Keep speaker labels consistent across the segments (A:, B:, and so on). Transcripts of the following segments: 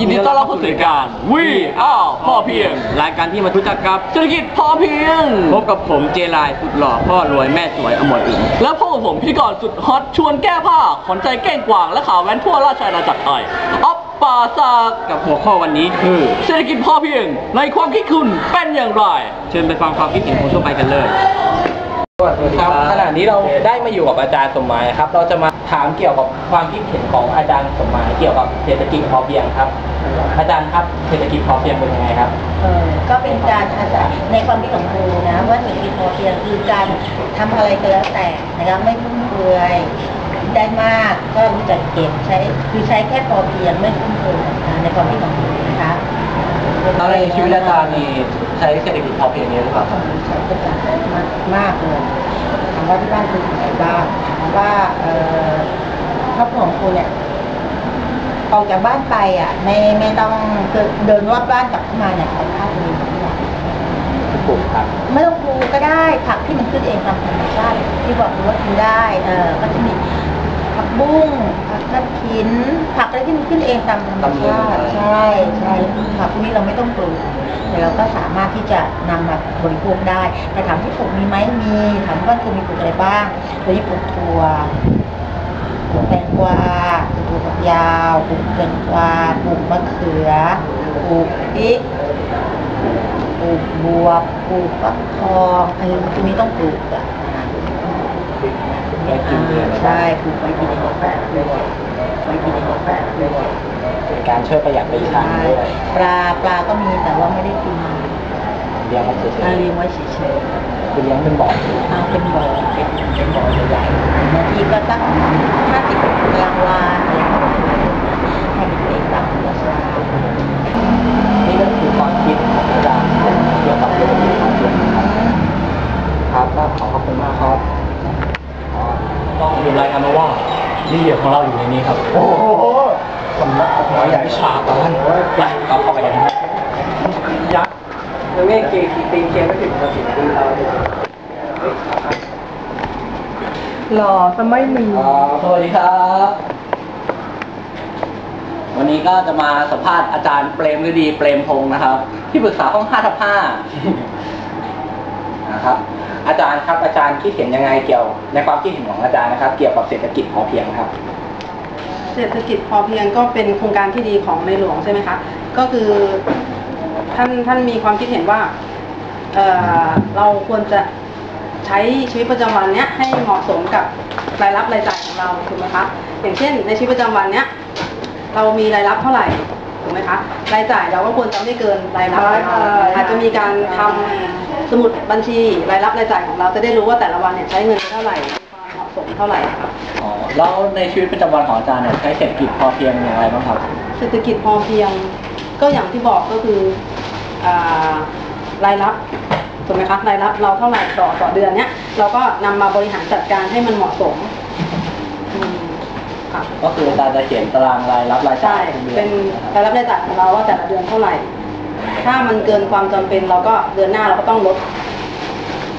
A: ยินดีต้อนรับเข้าสู่รายการวีอ้าวพ่อเพียง
B: รายการที่มารู้จักกับ
A: เศรษฐกิจพอเพียง
B: พบกับผมเจรายสุดหล่อพ่อรวยแม่สวยอมรอึม
A: และพบกับผมพิธีกรสุดฮอตชวนแก้ผ้าขนใจแกล้งกวางและข่าวแว้นทั่วราชอาณาจักรไทยอ๊อปปาซาก
B: กับหัวข้อวันนี้คือ
A: เศรษฐกิจพอเพียงในความคิดคุณเป็นอย่างไร
B: เชิญไปฟังความคิดเห็นของทั่วไปกันเลย ครับขณะนี้เราได้มาอยู่กับอาจารย์สมหมายครับ เราจะมาถามเกี่ยวกับความคิดเห็นของอาจารย์สมหมายเกี่ยวกับเศรษฐกิจพอเพียงครับ อาจารย์ครับเศรษฐกิจพอเพียงเป็นยังไงครับ
C: เออก็เป็นการอาศัยในความคิดของครูนะว่าเศรษฐกิจพอเพียงคือการทำอะไรก็แล้วแต่นะครับไม่ฟุ่มเฟือยได้มากก็รู้จักเก็บใช้คือใช้แค่พอเพียงไม่ฟุ่มเฟือยนะในความคิดของครูนะคะ
B: แล้วในชีวิตอาจารย์นี่ ใช้เศรษฐกิจพอเพียงนี้หรือเปล่า
C: ใช้ประจำมากมากเลยถามว่าที่บ้านคือไหนบ้างว่าเอ่อครอบครัวของครูเนี่ยออกจากบ้านไปอะไม่ไม่ต้องคือเดินรอบบ้านกลับเข้ามาเนี่ยเอาข้าวไปเลยทุกอย่าง
B: ปลูกครับ
C: ไม่ต้องปลูกก็ได้ผักที่มันขึ้นเองตามธรรมชาติที่บอกว่ากินได้เออก็จะมี ผักบุ้งผักกระถิน ผักอะไรที่มันขึ้นเองตามธรรมชาติใช่ใช่ผักพวกนี้เราไม่ต้องปลูกแต่เราก็สามารถที่จะนำมาบริโภคได้ แต่ถามที่ปลูกมีไหมมีถามว่าคือมีปลูกอะไรบ้างโดยที่ปลูกถั่วปลูกแตงกวาปลูกถั่วฝักยาวปลูกแตงกวาปลูกมะเขือปลูกพริกปลูกบัวปลูกฟักทองไอ้ตรงนี้ต้องปลูกอะ
B: ไว้กินเอง
C: ใช่ปลูกไว้กินเองแปะเลยไว้กินเองแปะเลย
B: เป็นการช่วยประหยัดไปอีกทาง
C: ใช่
B: ด้วย
C: ปลาปลาก็มีแต่ว่าไม่ได้กิน
B: เลี้ยงมันเฉ
C: ปลายเลี้ยงไว้เฉย
B: ๆคือเลี้ยงเป็นบ่อ
C: ๆเอาเป็นบ่อเป็นเป็นบ่อใหญ่ๆบางทีก็ตั้งห้าสิบตารางวาอะไรก็ได้ให้เด็กๆตามธรรมชาติ
B: นี่ก็คือความคิดของอาจารย์เกี่ยวกับเศรษฐกิจพอเพียงนะครับครับก็ขอขอบคุณมากครับ ต้องดูรายงานมาว่านี่เหยื่อของเราอยู่ในนี้ครับโอ้โหสำนักหัวใหญ่ฉาบบ้านไปต่อเข้าไปกันนะครับยักษ์แล้วนี่เกย์ตีเกย์ไม่ถึงกระสิบตีเรา
C: หล่อจะไม่มี
B: สวัสดีครับ วันนี้ก็จะมาสัมภาษณ์อาจารย์เปรมฤดีเปรมพงศ์นะครับ ที่ปรึกษาห้อง5ทับ5 นะครับ อาจารย์ครับอาจารย์คิดเห็นยังไงเกี่ยวในความคิดเห็นของอาจารย์นะครับ เกี่ยวกับเศรษฐกิจพอเพียงครับ
D: เศรษฐกิจพอเพียงก็เป็นโครงการที่ดีของในหลวงใช่ไหมคะก็คือท่านท่านมีความคิดเห็นว่าเเราควรจะใช้ชีวิตประจำวันเนี้ยให้เหมาะสมกับรายรับรายจ่ายของเราถูกไหมคะอย่างเช่น ในชีวิตประจำวันเนี้ยเรามีรายรับเท่าไหร่ กไหมคะรายจ่ายเราก็ควรจะไม่เกินรายรับของเราอาจจะมีการทำสมุดบัญชีรายรับรายจ่ายของเราจะได้รู้ว่าแต่ละวันเนี่ยใช้เงินไปเท่าไหร่มีความเหมาะสมเท่าไหร่ค่ะ
B: อ๋อแล้วในชีวิตประจำวันของอาจารย์เนี่ยใช้เศรษฐกิจพอเพียงอย่างไรบ้างครับ
D: เศรษฐกิจพอเพียง ก็อย่างที่บอกก็คืออารายรับถูกไหมคะรายรับเราเท่าไหร่ต่อต่อเดือนเนี้ยเราก็นำมาบริหารจัดการให้มันเหมาะสมอืม ค่ะ
B: ก็คืออาจารย์จะเขียนตารางรายรับรายจ่า
D: ใช่
B: ยทุกดือ
D: เป็นรายรับรายจ่ายของเราว่าแต่ละเดือนเท่าไหร่ ถ้ามันเกินความจำเป็นเราก็เดือนหน้าเราก็ต้องลด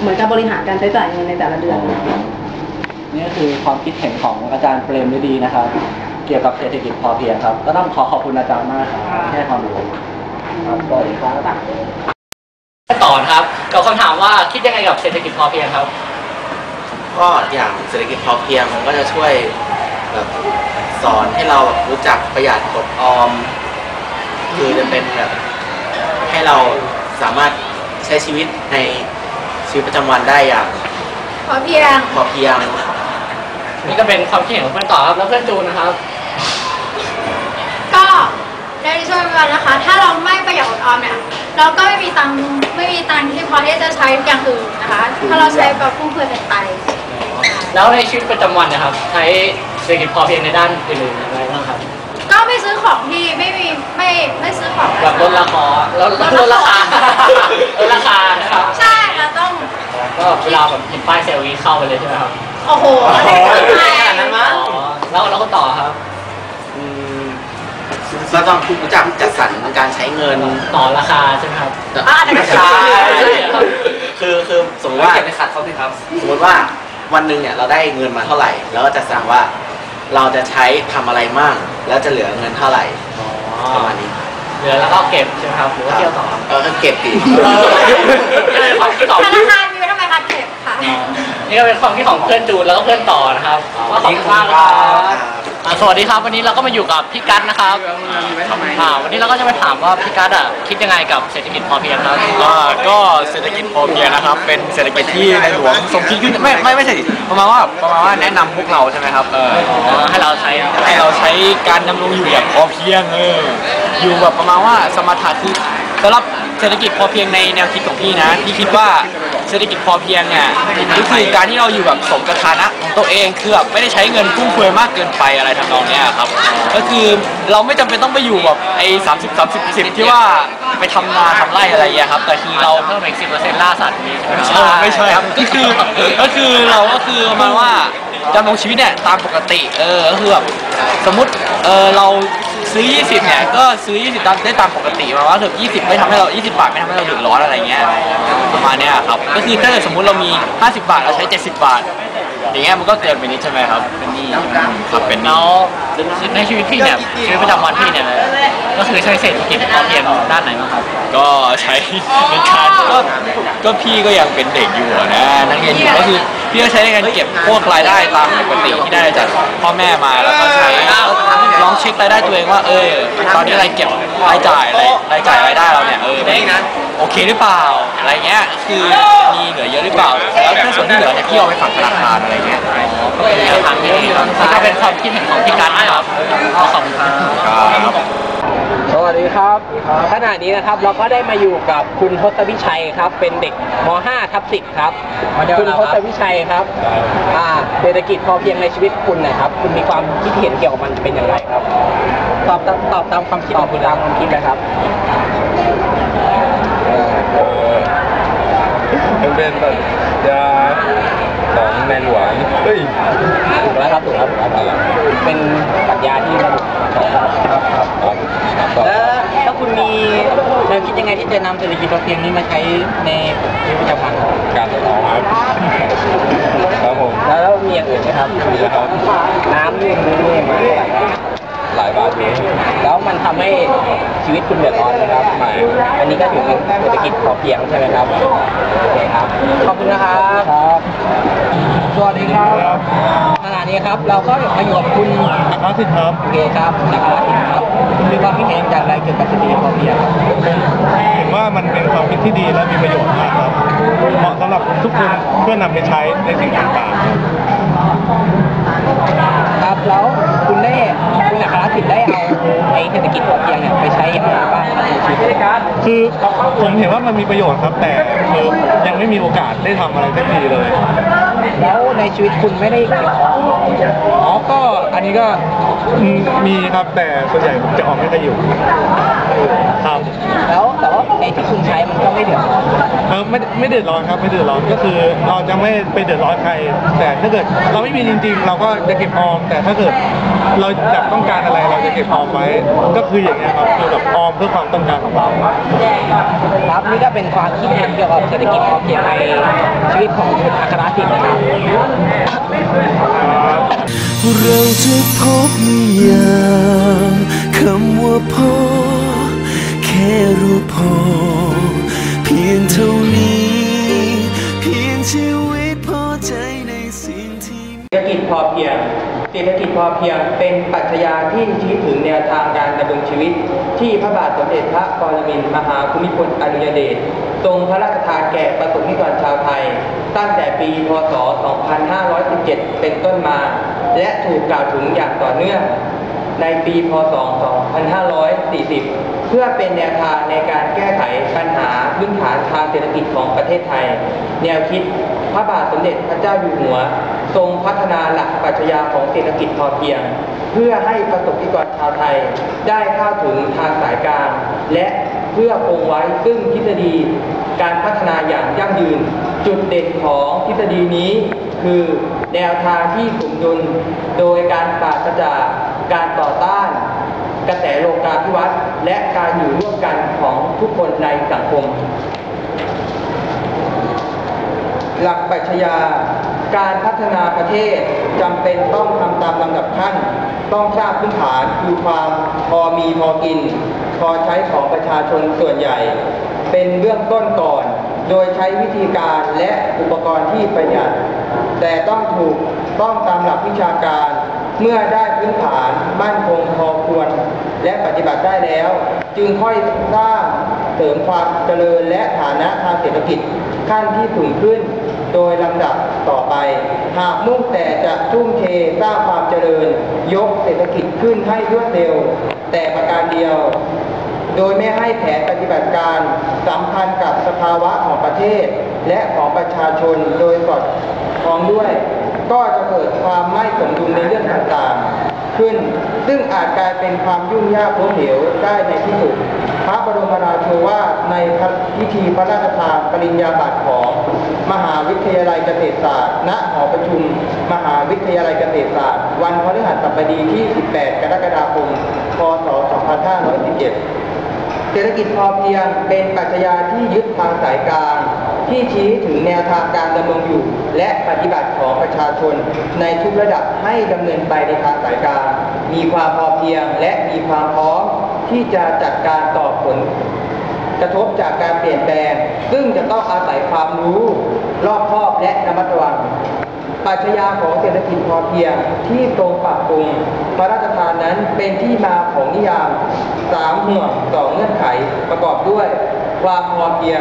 D: เหมือนกับบริหารการใช้จ่ายเงินในแต่ละเดือน
B: นี่ก็คือความคิดเห็นของอาจารย์เปรมฤดีนะครับ เกี่ยวกับเศรษฐกิจพอเพียงครับ ก็ต้องขอขอบคุณอาจารย์มากครับ
D: ค่ะ
B: ที่ให้ความรู้ครับสวัสดีครับ
A: ต่อครับกับคำถามว่าคิดยังไงกับเศรษฐกิจพอเพียงครับ
E: ก็อย่างเศรษฐกิจพอเพียงมันก็จะช่วย แบบสอนให้เราแบบรู้จักประหยัดอดออม คือจะเป็นแบบให้เราสามารถใช้ชีวิตในชีวิตประจำวันได้อย่าง
C: พอเพียง
E: พอเพียง
A: นี่ก็เป็นความคิดเห็นของเพื่อนต่อครับแล้วเพื่อนจูนนะครับ
F: ก็ในช่วงเวลานะคะ ถ้าเราไม่ประหยัดอดออมเนี่ย เราก็ไม่มีตังค์ไม่มีตังค์ที่พอที่จะใช้อย่างอื่นนะคะ ถ้าเราใช้แบบฟุ่มเฟือยเกินไป
A: แล้วในชีวิตประจำวันเนะครับ ใช้ เศรษฐกิจพอเพียงในด้านอื่นๆอย่างไรบ้างครับ
F: ก็ไม่ซื้อของที่ไม่มีไม่ไม่ซื้อของ
A: แบบลดราคาแล้วลดราคาลดราคานะครับ
F: ใช่เราต้อง
A: ก็เวลาแบบเห็นป้ายเซลล์นี้เข้าไปเลยใช่ไหมครับ
F: โอ้โหอะไรกันไป
A: อ๋อแล้วแล้วก็ต่อครับ
E: อืมเราต้องรู้จักจัดสรรการใช้เงิน
A: ต่อราคาใช่ไหมครับ
F: อ่าเดี๋ยว
E: ไม่
F: นะ
E: ใช่
A: ครับ
E: คือคือสมมติว่า
A: เก็บไปขัดเขาสิครับ
E: สมมติว่าวันหนึ่งเนี่ยเราได้เงินมาเท่าไหร่ แล้วก็จะสั่งว่า เราจะใช้ทำอะไรมั่งแล้วจะเหลือเงินเท่าไหร่
A: อ๋อ
E: ประมาณนี้
A: เหลือแล้วก็เก็บใช่ไหมครับหรือว่าเที่ยวต่อครับ
E: เออเก็บอีก
A: เออนี่เป็นความคิดของ
F: ธนาคารมีไว้ทำไมคะเก็บค่ะ
A: นี่ก็เป็นความคิดของเพื่อนจูนแล้วก็เพื่อนต่อนะครับก็ขอบคุณมากครับ อ่าสวัสดีครับ วันนี้เราก็มาอยู่กับพี่กัสนะครับอ่าวันนี้เราก็จะมาถามว่าพี่กัสอะคิดยังไงกับเศรษฐกิจพอเพียงครับ
G: อ่าก็เศรษฐกิจพอเพียงนะครับ เป็นเศรษฐกิจที่ในหลวงทรงคิดขึ้นไม่ไม่ไม่ใช่ประมาณว่าประมาณว่าแนะนำพวกเราใช่ไหมครับเออ
A: อ๋อให้เราใช้
G: ให้เราใช้การดำรงอยู่อย่างพอเพียงเอออยู่แบบประมาณว่าสมถะคือสำหรับเศรษฐกิจพอเพียงในแนวคิดของพี่นะพี่คิดว่า เศรษฐกิจพอเพียงเนี่ยก็คือการที่เราอยู่แบบสมกับฐานะของตัวเองคือแบบไม่ได้ใช้เงินฟุ่มเฟือยมากเกินไปอะไรทำนองเนี้ยครับ ก็คือเราไม่จำเป็นต้องไปอยู่แบบไอ้สามสิบสามสิบสิบที่ว่าไปทำนาทำไร่อะไรอย่างเงี้ยครับ แต่คือ
A: เรา
G: เรา
A: เพิ่มอีกสิบเปอร์เซ็นต์ล่าสัตว์นี้
G: ไม่ใช่ไม่ใช่ครับก็คือก็คือเราก็คือประมาณว่า ดำรงชีวิตเนี่ยตามปกติเออก็คือแบบสมมติเออเราซื้อ 20 เนี่ยก็ซื้อ 20ตามได้ตามปกติหมายว่าถึง20 ไม่ทำให้เรา 20 บาทไม่ทำให้เราเดือดร้อนอะไรเงี้ยประมาณเนี้ยครับก็คือถ้าเกิดสมมุติเรามี 50 บาทเราใช้ 70 บาท อย่างเงี้ยมันก็เกินไปนิดใช่ไหมครับเป็นหนี้ครับเป็นหนี้
A: แล้วในชีวิตพี่เนี่ยชีวิตประจำวันพี่เนี่ยก็คือใช้เศรษฐกิจพอเพียงด้านไหนบ้างครับ
G: ก็ใช้ในการก็ก็พี่ก็ยังเป็นเด็กอยู่อะนะนักเรียนอยู่ก็คือพี่ก็ใช้ในการเก็บพวกรายได้ตามปกติที่ได้จากพ่อแม่มาแล้วก็ใช้ ลองเช็ครายได้ตัวเองว่า เออ ตอนนี้รายเก็บรายจ่ายรายรายจ่ายรายได้เราเนี่ยเออมันโอเคหรือเปล่าอะไรเงี้ยคือมีเหลือเยอะหรือเปล่าแล้วถ้าส่วนที่เหลือเนี่ยพี่เอาไปฝากธนาคารอะไรเงี้ย
A: ก็เป็นแนวทางที่ดีครับนี่ก็เป็นความคิดเห็นของพี่กันนะครับก็ขอบคุณครับ
G: ครับ
B: ส วัสดีครับ ขณะนี้นะครับเราก็ได้มาอยู่กับคุณทศวิชัยครับ เป็นเด็กม .5 ทับ10ครับ คุณทศวิชัยครับอ่าเศรษฐกิจพอเพียงในชีวิตคุณนะครับ คุณมีความคิดเห็นเกี่ยวกับมันเป็นอย่างไรครับ ตอบตามตอบตามความคิดตอบตามความคิดเลยครับ
H: มันเป็นปรัชญาของในหลวงเฮ้ย
B: ถูกแล้วครับถูกแล้วถูกแล้วถูกแล้ว เป็นปรัชญาที่ระบุครับครับครับแล้วถ้าคุณมีแนวคิดยังไงที่จะนำเศรษฐกิจพอเพียงนี้มาใช้ในชีวิตประจำวันครับ
H: การตลาดครับครับผม
B: แล้วแล้วมีอย่างอื่นไหมครับ
H: มีนะครับ
B: น้ำนี่นี่นี่มาเท่าไหร่ครับ
H: หลายบาทอยู่
B: แล้วมันทำให้ชีวิตคุณเดือดร้อนไหมครับ
H: ไม่
B: อันนี้ก็ถือเป็นเศรษฐกิจพอเพียงใช่ไหมครับโอเคครับขอบคุณนะครับครับสวัสดีครับขณะนี้ครับเราก็มาอยู่กับคุณ
H: อัครสิทธิ์ครับ
B: โอเคครับจากราชครับมีความคิดเห็นอย่างไรเกี่ยวกับเศรษฐกิจพอเพียงครับ
H: เห็นว่ามันเป็นความคิดที่ดีและมีประโยชน์มากครับเหมาะสำหรับทุกคนเพื่อนำไปใช้ในสิ่งต่างๆ
B: ครับแล้วคุณได้ รษฐกิจพอเพียงเนี่ยไปใช้ยังไงบ้างครับในชีวิต
H: คือผมเห็นว่ามันมีประโยชน์ครับ แต่คือยังไม่มีโอกาสได้ทำอะไรสักทีเลย
B: แล้วในชีวิตคุณไม่ได้เกี่ยวข้อง
H: อ๋อก็อันนี้ก็อืมมีครับแต่ส่วนใหญ่ผมจะออกไม่ค่อยอยู่ ครับ
B: แล้วแต่ว่าไอ้ที่คุณใช้มันก็ไม่เดือดร้อน
H: เออไม่ไม่เดือดร้อนครับไม่เดือดร้อนก็คือ เราจะไม่ไปเดือดร้อนใคร แต่ถ้าเกิดเราไม่มีจริง ๆ เราก็จะเก็บออม แต่ถ้าเกิดเราอยากต้องการอะไรเราจะเก็บออมไว้ ก็คืออย่างเงี้ยครับคือแบบออมเพื่อความต้องการของเรา
B: ครับนี่ก็เป็นความคิดเห็นเกี่ยวกับเศรษฐกิจพอเพียงในชีวิตของคุณอัครสิทธิ์นะครับ
I: เราจะพบนิยาม
B: ศรษฐกิจพอเพียงเป็นปรัชญาที่ชี้ถึงแนวทางการดำรงชีวิต ที่พระบาทสมเด็จพระปรมินทรมหาภูมิพลอดุลยเดชทรงพระราชทานแก่ประสบนิกรชาวไทย ตั้งแต่ปี พศ 2517 เป็นต้นมา และถูกกล่าวถึงอย่างต่อเนื่องในปี พศ 2540 เพื่อเป็นแนวทางในการแก้ไขปัญหาพื้นฐานทางเศรษฐกิจของประเทศไทย แนวคิดพระบาทสมเด็จพระเจ้าอยู่หัว ทรงพัฒนาหลักปรัชญาของเศรษฐกิจพอเพียง เพื่อให้ประสบนิกรชาวไทย ได้เข้าถึงทางสายกางและเพื่อคงไว้ซึ่งทฤษฎีการพัฒนาอย่างยั่งยืน จุดเด่นของทฤษฎีนี้คือแนวทางที่สมดุลโดยการปราศจากการต่อต้าน กระแสโลกาภิวัตน์และการอยู่ร่วมกันของทุกคนในสังคม หลักปรัชญา การพัฒนาประเทศจำเป็นต้องทำตามลำดับขั้น ต้องทราบพื้นฐานคือความ
J: พอมีพอกิน พอใช้ของประชาชนส่วนใหญ่ เป็นเบื้องต้นก่อน โดยใช้วิธีการและอุปกรณ์ที่ประหยัด แต่ต้องถูกต้องตามหลักวิชาการ เมื่อได้พื้นฐานมั่นคงพอควร และปฏิบัติได้แล้ว จึงค่อยสร้างเสริมความเจริญและฐานะทางเศรษฐกิจขั้นที่สูงขึ้น โดยลำดับต่อไป หากมุ่งแต่จะทุ่มเทสร้างความเจริญ ยกเศรษฐกิจขึ้นให้รวดเร็ว แต่ประการเดียว โดยไม่ให้แผนปฏิบัติการสัมพันธ์กับสภาวะของประเทศ และของประชาชนโดยสอดคล้องด้วย ก็จะเกิดความไม่สมดุลในเรื่องต่างๆ ขึ้น ซึ่งอาจกลายเป็นความยุ่งยากล้มเหลวได้ในที่สุด พระบรมราโชวาทในพิธีพระราชทานปริญญาบัตรของ มหาวิทยาลัยเกษตรศาสตร์ ณ หอประชุม มหาวิทยาลัยเกษตรศาสตร์ วันพฤหัสบดีที่ 18 กรกฎาคม พศ 2517 เศรษฐกิจพอเพียงเป็นปรัชญาที่ยึดทางสายกลาง ที่ชี้ถึงแนวทางการดำรงอยู่ และปฏิบัติของประชาชน ในทุกระดับให้ดำเนินไปในทางสายกลางมีความพอเพียงและมีความพร้อมที่จะจัดการต่อผลกระทบจากการเปลี่ยนแปลง ซึ่งจะต้องอาศัยความรู้ รอบคอบและระมัดระวังปรัชญาของเศรษฐกิจพอเพียงที่ตรงปรับปรุงพระราชทานนั้นเป็นที่มาของนิยามสามห่วงสองเงื่อนไขประกอบด้วย ความพอเพียง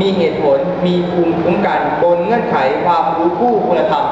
J: มีเหตุผล มีภูมิคุ้มกันบนเงื่อนไขความรู้คู่คุณธรรม